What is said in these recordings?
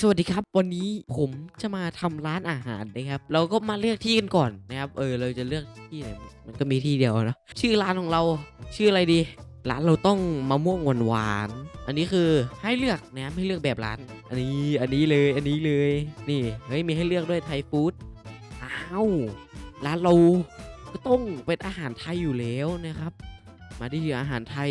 สวัสดีครับวันนี้ผมจะมาทำร้านอาหารนะครับ เราก็มาเลือกที่กันก่อนนะครับ เออเราจะเลือกที่ไหนมันก็มีที่เดียวนะชื่อร้านของเราชื่ออะไรดี ร้านเราต้องมะม่วงหวานหวานอันนี้คือให้เลือกนะครับให้เลือกแบบร้าน อันนี้อันนี้เลยอันนี้เลยนี่เฮ้ยมีให้เลือกด้วยไทยฟู้ดอ้าวร้านเราก็ต้องเป็นอาหารไทยอยู่แล้วนะครับ มาที่อาหารไทย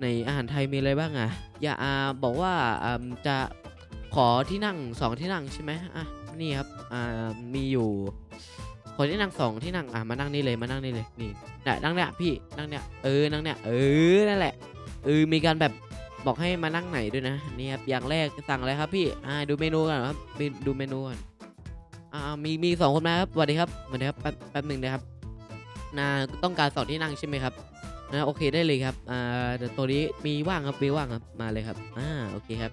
ในอาหารไทยมีอะไรบ้างอะอย่าบอกว่าจะ ขอที่นั่งสองที่นั่งใช่ไหมอะนี่ครับอ่ามีอยู่ขอที่นั่งสองที่นั่งอะมานั่งนี่เลยมานั่งนี่เลยนี่นี่นั่งเนี่ยพี่นั่งเนี่ยเออนั่งเนี่ยเออนั่นแหละเออมีการแบบบอกให้มานั่งไหนด้วยนะนี่ครับอย่างแรกสั่งอะไรครับพี่อ่าดูเมนูก่อนครับดูเมนูก่อนอ่ามีมีสองคนมาครับสวัสดีครับสวัสดีครับแป๊บแป๊บหนึ่งนะครับนาต้องการสองที่นั่งใช่ไหมครับนะโอเคได้เลยครับอ่าตัวนี้มีว่างครับมีว่างครับมาเลยครับอ่าโอเคครับ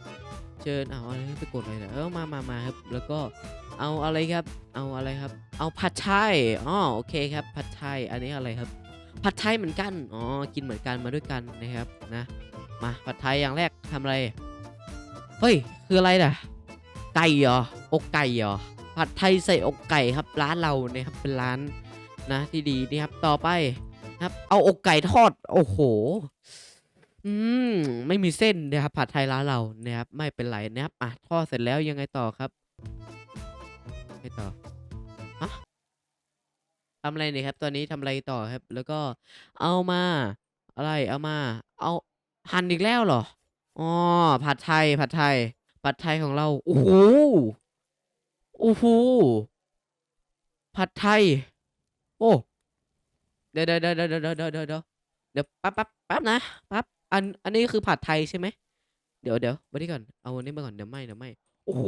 เชิญเอาอะไรไปกดอะไรนะเออมามามาครับ แล้วก็เอาอะไรครับ เอาอะไรครับ เอาผัดไทยอ๋อโอเคครับ ผัดไทยอันนี้อะไรครับ ผัดไทยเหมือนกันอ๋อกินเหมือนกันมาด้วยกันนะครับนะมาผัดไทยอย่างแรกทำอะไรเฮ้ยคืออะไรน่ะไก่เหรออกไก่เหรอผัดไทยใส่อกไก่ครับร้านเราเนี่ยครับเป็นร้านนะที่ดีนี่ครับต่อไปครับ เอาอกไก่ทอด โอ้โห อืม ไม่มีเส้นนะครับผัดไทยร้านเรานะครับไม่เป็นไรนะครับอะทอดเสร็จแล้วยังไงต่อครับไม่ต่อฮะทำอะไรเนี่ยครับ ตอนนี้ทำอะไรต่อครับ แล้วก็เอามา อะไรเอามา เอาหั่นอีกแล้วเหรออ๋อผัดไทยผัดไทย ผัดไทยของเราโอ้โหโอ้โหผัดไทย โอ้เดี๋ยวเดี๋ยวเดี๋ยวเดี๋ยวเดี๋ยวเดี๋ยวเดี๋ยวแป๊บแป๊บแป๊บนะแป๊บ อันอันนี้คือผัดไทยใช่ไหมเดี๋ยวเดี๋ยวมาที่ก่อนเอาอันนี้มาก่อนเดี๋ยวไม่เดี๋ยวไม่โอ้โห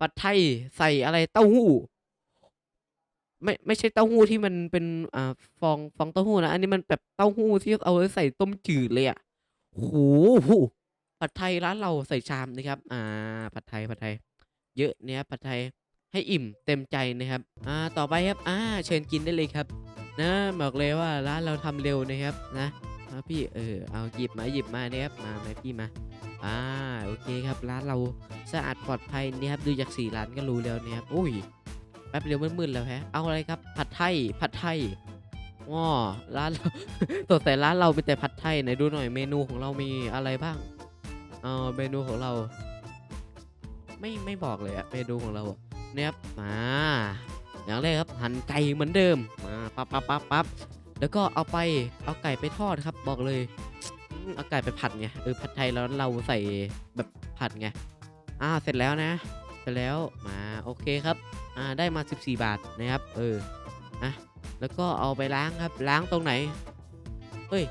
ผัดไทยใส่อะไรเต้าหู้ไม่ไม่ใช่เต้าหู้ที่มันเป็นอ่าฟองฟองเต้าหู้นะอันนี้มันแบบเต้าหู้ที่เอาไว้ใส่ต้มจืดเลยอะโอ้โหผัดไทยร้านเราใส่ชามนะครับ อ่า ผัดไทยผัดไทย เยอะเนี่ยผัดไทยให้อิ่มเต็มใจนะครับ อ่า ต่อไปครับ อ่า เชิญกินได้เลยครับ นะบอกเลยว่าร้านเราทำเร็วนะครับนะ มาพี่เออเอาหยิบมาหยิบมาเนี่ยครับมาไหมพี่มาอ่าโอเคครับร้านเราสะอาดปลอดภัยนี่ครับดูจากสีร้านก็รู้แล้วเนี่ยครับอุ้ยแป๊บเดียวมืดๆแล้วแฮะเอาอะไรครับ ผัดไทยผัดไทยว้อร้านเราสงสัยร้านเราเป็นแต่ผัดไทยไหนดูหน่อยเมนูของเรามีอะไรบ้างเออเมนูของเรา ไม่ไม่บอกเลยอะเมนูของเราเนี่ยครับมาอย่างแรกครับหั่นไก่เหมือนเดิมมาปั๊บปั๊บปั๊บปั๊บ แล้วก็เอาไปเอาไก่ไปทอดครับ บอกเลยอืมเอาไก่ไปผัดไงเออผัดไทยแล้วเราใส่แบบผัดไงอ่าเสร็จแล้วนะเสร็จแล้วมาโอเคครับอ่าได้มา 14 บาทนะครับ เออนะแล้วก็เอาไปล้างครับล้างตรงไหนเฮ้ย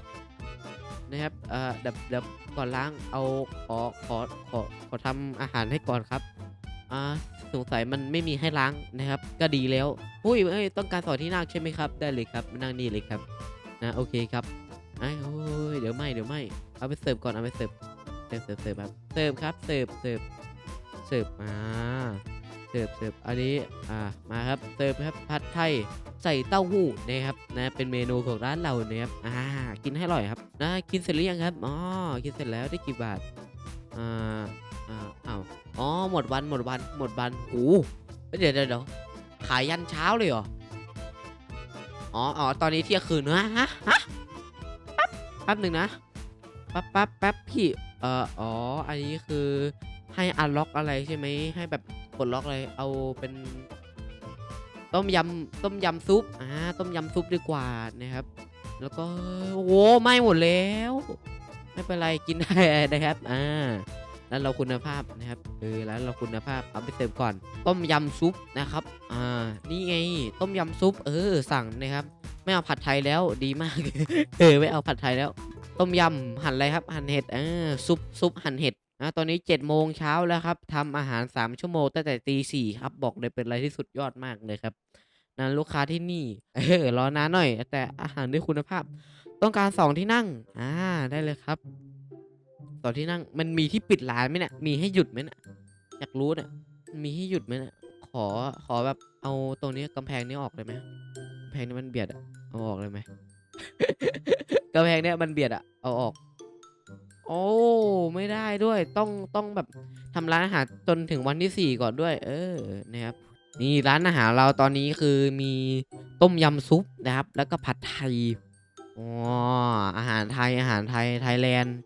นะครับเอ่อเดี๋ยวเดี๋ยวก่อนล้างเอาขอขอขอขอทำอาหารให้ก่อนครับ อ่าสงสัยมันไม่มีให้ล้างนะครับ ก็ดีแล้วอุ้ยเอ้ยต้องการสอนที่นั่งใช่ไหมครับ ได้เลยครับนั่งนี่เลยครับนะโอเคครับไอ้โอ้ยเดี๋ยวไม่เดี๋ยวไม่เอาไปเสิร์ฟก่อนเอาไปเสิร์ฟเสิร์ฟเสิร์ฟเสิร์ฟครับเสิร์ฟครับเสิร์ฟเสิร์ฟเสิร์ฟมาเสิร์ฟเสิร์ฟอันนี้อ่ามาครับเสิร์ฟครับผัดไทยใส่เต้าหู้นะครับนะเป็นเมนูของร้านเรานะครับอ่ากินให้อร่อยครับนะกินเสร็จหรือยังครับอ๋อกินเสร็จแล้วได้กี่บาทอ่าอ่าอ้าว อ๋อหมดวันหมดวันหมดวันโอ้เฮ้ยเดี๋ยวเดี๋ยวเดี๋ยวขายยันเช้าเลยเหรอ อ๋ออ๋อตอนนี้เที่ยงคืนนะฮะฮะแป๊บแป๊บหนึ่งนะแป๊บแป๊บแป๊บพี่เอ่ออ๋ออันนี้คือให้อันล็อกอะไรใช่ไหมให้แบบกดล็อกอะไรเอาเป็น ต้มยำต้มยำซุปอ่าต้มยำซุปดีกว่านะครับ แล้วก็โอ้โหไม่หมดแล้ว ไม่เป็นไรกินได้นะครับอ่า แล้วเราคุณภาพนะครับเออแล้วเราคุณภาพเอาไปเสิร์ฟก่อน ต้มยำซุปนะครับอ่านี่ไงต้มยำซุปเออสั่งนะครับไม่เอาผัดไทยแล้วดีมาก เออไม่เอาผัดไทยแล้ว ต้มยำหั่นอะไรครับ หั่นเห็ดเออซุปซุปหั่นเห็ดนะตอนนี้7จ็ดโมงเช้าแล้วครับทำอาหาร 3 ชั่วโมงตั้งแต่ตีสี่ครับบอกเลยเป็นอะไรที่สุดยอดมากเลยครับนะลูกค้าที่นี่เออรอนานหน่อย แต่อาหารด้วยคุณภาพ ต้องการสองที่นั่งอ่าได้เลยครับ ตอนที่นั่งมันมีที่ปิดร้านไหมเนี่ยมีให้หยุดไหมเนี่ยอยากรู้เนี่ยมีให้หยุดไหมเนี่ยขอขอแบบเอาตรงนี้กำแพงนี้ออกเลยไหมกำแพงนี้มันเบียดอะเอาออกเลยไหมกำแพงเนี้ยมันเบียดอะเอาออก โอ้ไม่ได้ด้วยต้องต้องแบบทำร้านอาหารจนถึงวันที่สี่ก่อนด้วย เออนะครับนี่ร้านอาหารเราตอนนี้คือมีต้มยำซุปนะครับ แล้วก็ผัดไทยอ๋ออาหารไทยอาหารไทยไทยแลนด์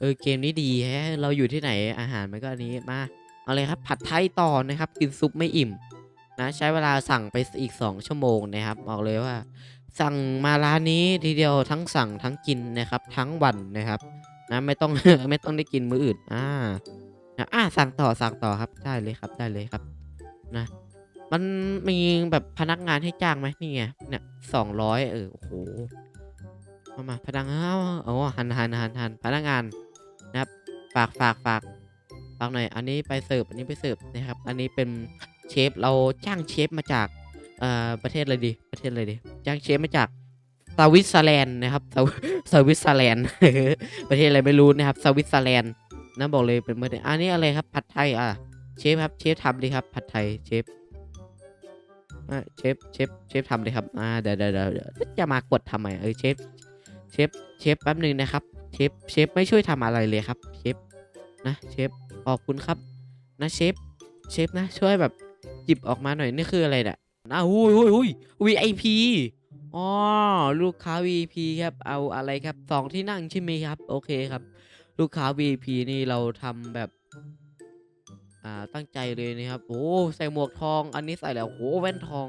เออเกมนี้ดีแฮะ เราอยู่ที่ไหนอาหารมันก็อันนี้มาเอาเลยครับผัดไทยต่อนะครับ กินซุปไม่อิ่ม นะใช้เวลาสั่งไปอีก 2 ชั่วโมงนะครับบอกเลยว่า สั่งมาร้านนี้ทีเดียวทั้งสั่งทั้งกินนะครับ ทั้งวันนะครับ นะไม่ต้อง ไม่ต้องได้กินมื้ออื่นอ่านะอ่าสั่งต่อสั่งต่อครับได้เลยครับได้เลยครับ นะ มันมีแบบพนักงานให้จ้างไหมนี่ไงเนี่ยสองร้อยเออโอ้โหมามาพนักงานอ๋อหันหันหันหันพนักงานนะครับ ฝากฝากฝากฝากหน่อยอันนี้ไปเสิร์ฟอันนี้ไปเสิร์ฟนะครับ อันนี้เป็นเชฟเราจ้างเชฟมาจากเอ่อประเทศอะไรดีประเทศอะไรดีจ้างเชฟมาจากสวิตเซอร์แลนด์นะครับสวิสวิตเซอร์แลนด์ประเทศอะไรไม่รู้นะครับสวิตเซอร์แลนด์นะบอกเลยเป็นประเทศอันนี้อะไรครับผัดไทยอะเชฟครับเชฟทำดีครับผัดไทยเชฟเชฟเชฟเชฟทำเลยครับอ่าเดี๋ยวเดี๋ยวเดี๋ยวเดี๋ยวจะมากดทำไมเออเชฟเชฟเชฟแป๊บหนึ่งนะครับเชฟเชฟไม่ช่วยทำอะไรเลยครับเชฟ นะเชฟขอบคุณครับนะเชฟเชฟนะ ช่วยแบบหยิบออกมาหน่อยนี่คืออะไรเนี่ยนะอุ้ยอุ้ยอุ้ย VIP อ๋อลูกค้า VIP ครับเอาอะไรครับสองที่นั่งใช่ไหมครับ โอเคครับ ลูกค้า VIP นี่เราทำแบบอ่าตั้งใจเลยนะครับโอ้ใส่หมวกทอง อันนี้ใส่แล้วโอ้แว่นทอง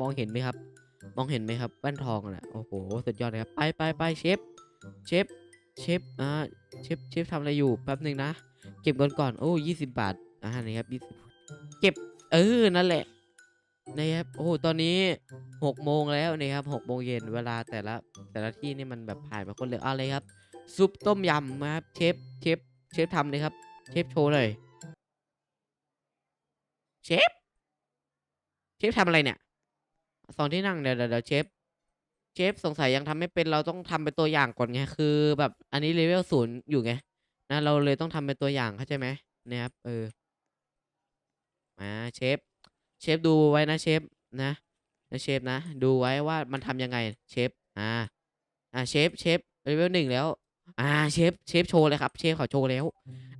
มองเห็นไหมครับ มองเห็นไหมครับ แว่นทองน่ะโอ้โหสุดยอดเลยครับไปไปไปเชฟเชฟเชฟอ่าเชฟเชฟทำอะไรอยู่แป๊บหนึ่งนะ เก็บเงินก่อน โอ้ยี่สิบบาทอ่านี่ครับยี่สิบเก็บ เออ นั่นแหละ นะครับ โอ้ ตอนนี้หกโมงแล้วนะครับหกโมงเย็นเวลาแต่ละ แต่ละที่นี่มันแบบผ่านมาคนเร็วอะไรครับ ซุปต้มยำนะครับ เชฟ เชฟ เชฟทำเลยครับ เชฟโชว์เลย เชฟ เชฟทำอะไรเนี่ย สองที่นั่งเดี๋ยวเดี๋ยวเดี๋ยวเชฟ เชฟสงสัยยังทำไม่เป็น เราต้องทำเป็นตัวอย่างก่อนไง คือ แบบ อันนี้เลเวลศูนย์อยู่ไง นะเราเลยต้องทำเป็นตัวอย่างเข้าใจไหมนะครับเออมาเชฟเชฟดูไว้นะเชฟนะนะเชฟนะ ดูไว้ว่ามันทำยังไงเชฟอ่าอ่าเชฟเชฟเลเวลหนึ่งแล้วอ่าเชฟเชฟโชว์เลยครับเชฟขอโชว์แล้ว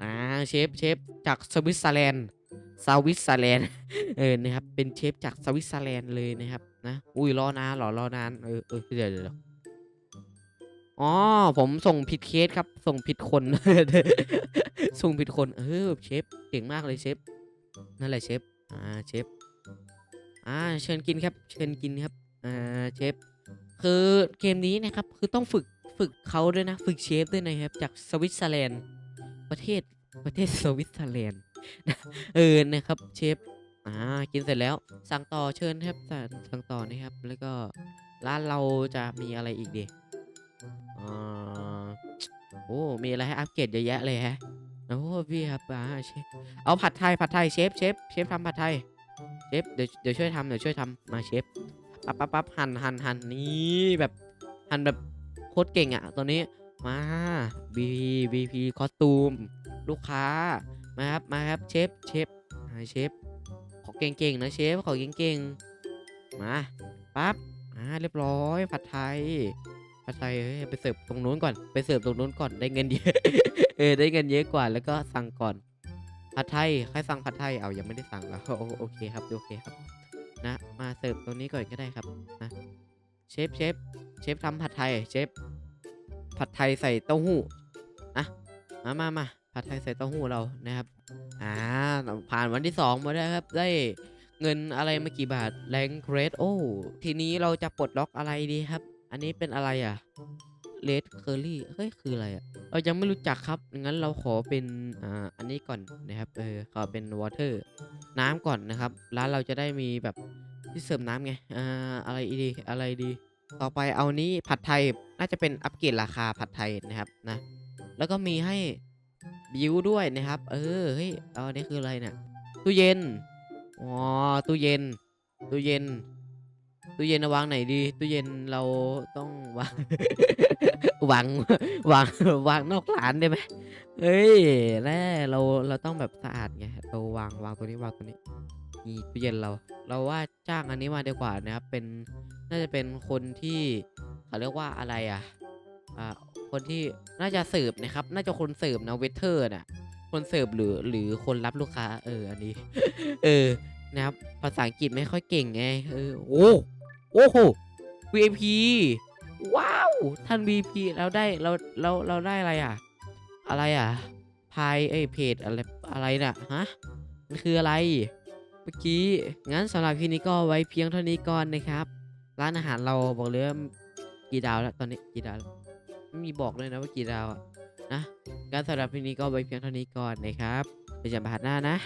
อ่าเชฟเชฟจากสวิตเซอร์แลนด์สวิตเซอร์แลนด์เออนะครับเป็นเชฟจากสวิตเซอร์แลนด์เลยนะครับนะอุ้ยรอนานหรอรอนานเออเออเดี๋ยเดี๋ยวเดี๋ยว อ๋อผมส่งผิดเคสครับ ส่งผิดคน ส่งผิดคนเออเชฟเก่งมากเลยเชฟนั่นแหละเชฟอ่าเชฟอ่าเชิญกินครับ เชิญกินครับอ่าเชฟคือเกมนี้นะครับคือต้องฝึกฝึกเขาด้วยนะ ฝึกเชฟด้วยนะครับ จากสวิตเซอร์แลนด์ประเทศประเทศสวิตเซอร์แลนด์เออนะครับเชฟอ่ากินเสร็จแล้ว สั่งต่อเชิญครับสั่งต่อนะครับ แล้วก็ร้านเราจะมีอะไรอีกดีอ่า โอ้มีอะไรให้อัปเกรดเยอะแยะเลยฮะโอ้พี่ครับอ่าเชฟเอาผัดไทยผัดไทยเชฟเชฟเชฟทำผัดไทยเชฟเดี๋ยวเดี๋ยวช่วยทำเดี๋ยวช่วยทำมาเชฟปั๊บปั๊บปั๊บหั่นหั่นหั่นนี่แบบหั่นแบบโคตรเก่งอะตัวนี้มา B B P คอสตูม ลูกค้ามาครับมาครับเชฟเชฟอ่าเชฟขอเก่งๆนะเชฟขอเก่งๆมาปั๊บอ่าเรียบร้อยผัดไทย ผัดไทยเฮ้ยไปเสิร์ฟตรงนู้นก่อนไปเสิร์ฟตรงนู้นก่อนได้เงินเยอะเออได้เงินเยอะกว่าแล้วก็สั่งก่อนผัดไทยใครสั่งผัดไทยเอายังไม่ได้สั่งแล้วโอเคครับโอเคครับ นะ มาเสิร์ฟตรงนี้ก่อนก็ได้ครับนะเชฟเชฟเชฟทำผัดไทยเชฟผัดไทยใส่เต้าหู้นะมามามาผัดไทยใส่เต้าหู้เรานะครับอ่าผ่านวันที่สองมาได้ครับได้เงินอะไรมากี่บาทแรงเกรดโอ้ทีนี้เราจะปลดล็อกอะไรดีครับ อันนี้เป็นอะไรอะเลดเคอรี่เฮ้ยคืออะไรอะเรายังไม่รู้จักครับงั้นเราขอเป็นอ่าอันนี้ก่อนนะครับเออขอเป็นวอเตอร์น้ำก่อนนะครับ ร้านเราจะได้มีแบบที่เสริมน้ำไงอ่าอะไรดีอะไรดี ต่อไปเอานี้ผัดไทยน่าจะเป็นอัปเกรดราคาผัดไทยนะครับนะแล้วก็มีให้บิวด้วยนะครับ เออเฮ้ยเอาอันนี้คืออะไรเนี่ยตู้เย็นอ๋อตู้เย็นตู้เย็น ตู้เย็นเอาวางไหนดีตู้เย็นเราต้องวาง วางวางวางนอกร้านได้ไหมเฮ้ยแน่เราเราต้องแบบสะอาดไงเราวางวางตัวนี้วางตัวนี้นี่ตู้เย็นเรา เราว่าจ้างอันนี้มาดีกว่านะครับเป็นน่าจะเป็นคนที่เขาเรียกว่าอะไรอะอ่าคนที่น่าจะเสิร์ฟนะครับ น่าจะคนเสิร์ฟนะเวเทอร์น่ะ คนเสิร์ฟหรือหรือคนรับลูกค้า เอออันนี้ เออนะครับภาษาอังกฤษไม่ค่อยเก่งไงเออโอ้ โอ้โห VIP ว้าว ท่าน VIP เราได้เราเราเราได้อะไรอะ อะไรอะพายเอ้ยเพจอะไรอะไรน่ะฮะมันคืออะไร เมื่อกี้ งั้นสำหรับคลิปนี้ก็ไว้เพียงเท่านี้ก่อนนะครับ ร้านอาหารเราบอกเลยว่ากี่ดาวแล้วตอนนี้กี่ดาวแล้วไม่มีบอกเลยนะว่ากี่ดาวอะนะงั้นสำหรับคลิปนี้ก็ไว้เพียงเท่านี้ก่อนนะครับเดี๋ยวเจะมาหาหน้านะ